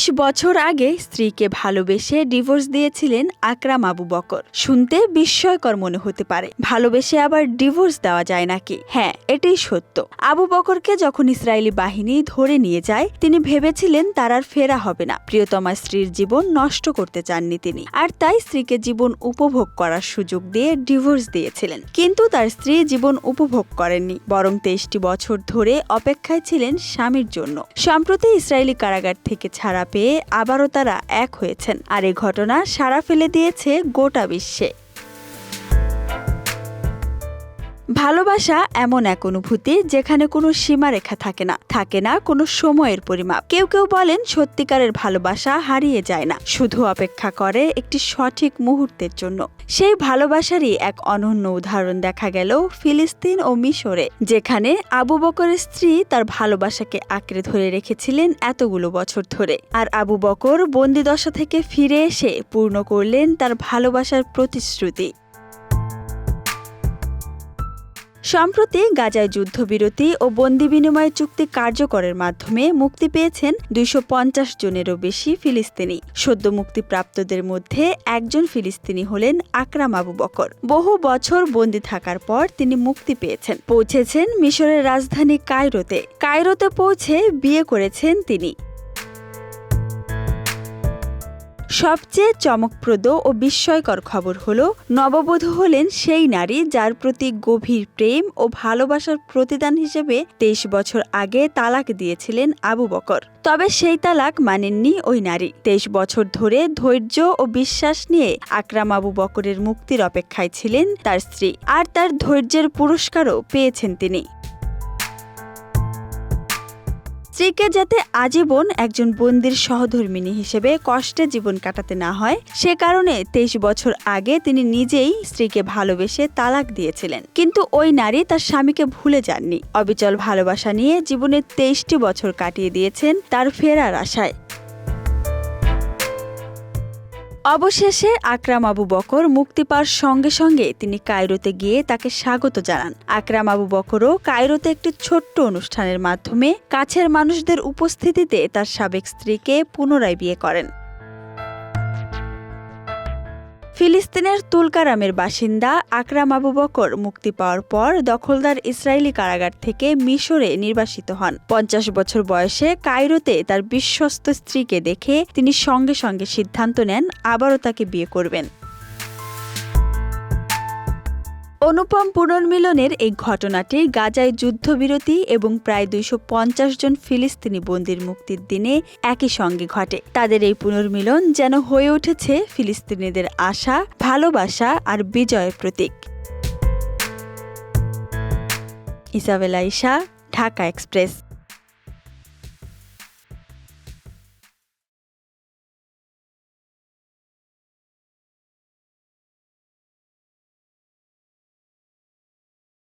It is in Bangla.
তেইশ বছর আগে স্ত্রীকে ভালোবেসে ডিভোর্স দিয়েছিলেন আকরাম আবু বকর। শুনতে বিস্ময়কর মনে হতে পারে। ভালোবেসে আবার ডিভোর্স দেওয়া যায় নাকি? হ্যাঁ এটাই সত্য। আবু বকরকে যখন ইসরায়েলি বাহিনী ধরে নিয়ে যায়, তিনি ভেবেছিলেন তার আর ফেরা হবে না। প্রিয়তমা স্ত্রীর জীবন নষ্ট করতে চাননি তিনি। আর তাই স্ত্রীকে জীবন উপভোগ করার সুযোগ দিয়ে ডিভোর্স দিয়েছিলেন। কিন্তু তার স্ত্রী জীবন উপভোগ করেননি। বরং তেইশটি বছর ধরে অপেক্ষায় ছিলেন স্বামীর জন্য। সম্প্রতি ইসরায়েলি কারাগার থেকে ছাড়া পেয়ে আবারও তারা এক হয়েছেন। আর এ ঘটনা সারা ফেলে দিয়েছে গোটা বিশ্বে। ভালোবাসা এমন এক অনুভূতি যেখানে কোনো সীমারেখা থাকে না থাকে না কোনো সময়ের পরিমাপ। কেউ কেউ বলেন সত্যিকারের ভালোবাসা হারিয়ে যায় না, শুধু অপেক্ষা করে একটি সঠিক মুহূর্তের জন্য। সেই ভালোবাসারই এক অনন্য উদাহরণ দেখা গেল ফিলিস্তিন ও মিশরে, যেখানে আবু বকরের স্ত্রী তার ভালোবাসাকে আঁকড়ে ধরে রেখেছিলেন এতগুলো বছর ধরে। আর আবু বকর বন্দিদশা থেকে ফিরে এসে পূর্ণ করলেন তার ভালোবাসার প্রতিশ্রুতি। সম্প্রতি গাজায় যুদ্ধবিরতি ও বন্দি বিনিময় চুক্তি কার্যকরের মাধ্যমে মুক্তি পেয়েছেন দুইশ পঞ্চাশ জনেরও বেশি ফিলিস্তিনি। সদ্য মুক্তিপ্রাপ্তদের মধ্যে একজন ফিলিস্তিনি হলেন আকরাম আবু বকর। বহু বছর বন্দি থাকার পর তিনি মুক্তি পেয়েছেন। পৌঁছেছেন মিশরের রাজধানী কায়রোতে। কায়রোতে পৌঁছে বিয়ে করেছেন তিনি। সবচেয়ে চমকপ্রদ ও বিস্ময়কর খবর হল, নববধূ হলেন সেই নারী যার প্রতি গভীর প্রেম ও ভালোবাসার প্রতিদান হিসেবে তেইশ বছর আগে তালাক দিয়েছিলেন আবু বকর। তবে সেই তালাক মানেননি ওই নারী। তেইশ বছর ধরে ধৈর্য ও বিশ্বাস নিয়ে আকরাম আবু বকরের মুক্তির অপেক্ষায় ছিলেন তার স্ত্রী। আর তার ধৈর্যের পুরস্কারও পেয়েছেন তিনি। স্ত্রীকে যাতে আজীবন একজন বন্দির সহধর্মিনী হিসেবে কষ্টে জীবন কাটাতে না হয়, সে কারণে তেইশ বছর আগে তিনি নিজেই স্ত্রীকে ভালোবেসে তালাক দিয়েছিলেন। কিন্তু ওই নারী তার স্বামীকে ভুলে যাননি। অবিচল ভালোবাসা নিয়ে জীবনের তেইশটি বছর কাটিয়ে দিয়েছেন তার ফেরার আশায়। অবশেষে আকরাম আবু বকর মুক্তি পাওয়ার সঙ্গে সঙ্গে তিনি কায়রোতে গিয়ে তাকে স্বাগত জানান। আকরাম আবু বকরও কায়রোতে একটি ছোট্ট অনুষ্ঠানের মাধ্যমে কাছের মানুষদের উপস্থিতিতে তার সাবেক স্ত্রীকে পুনরায় বিয়ে করেন। ফিলিস্তিনের তুলকারামের বাসিন্দা আকরাম আবু বকর মুক্তি পাওয়ার পর দখলদার ইসরায়েলি কারাগার থেকে মিশরে নির্বাসিত হন। পঞ্চাশ বছর বয়সে কায়রোতে তার বিশ্বস্ত স্ত্রীকে দেখে তিনি সঙ্গে সঙ্গে সিদ্ধান্ত নেন, আবারও তাকে বিয়ে করবেন। অনুপম পুনর্মিলনের এই ঘটনাটি গাজায় যুদ্ধবিরতি এবং প্রায় দুইশো পঞ্চাশ জন ফিলিস্তিনি বন্দির মুক্তির দিনে একই সঙ্গে ঘটে। তাদের এই পুনর্মিলন যেন হয়ে উঠেছে ফিলিস্তিনিদের আশা, ভালোবাসা আর বিজয়ের প্রতীক। Isabella Isha Dhaka Express.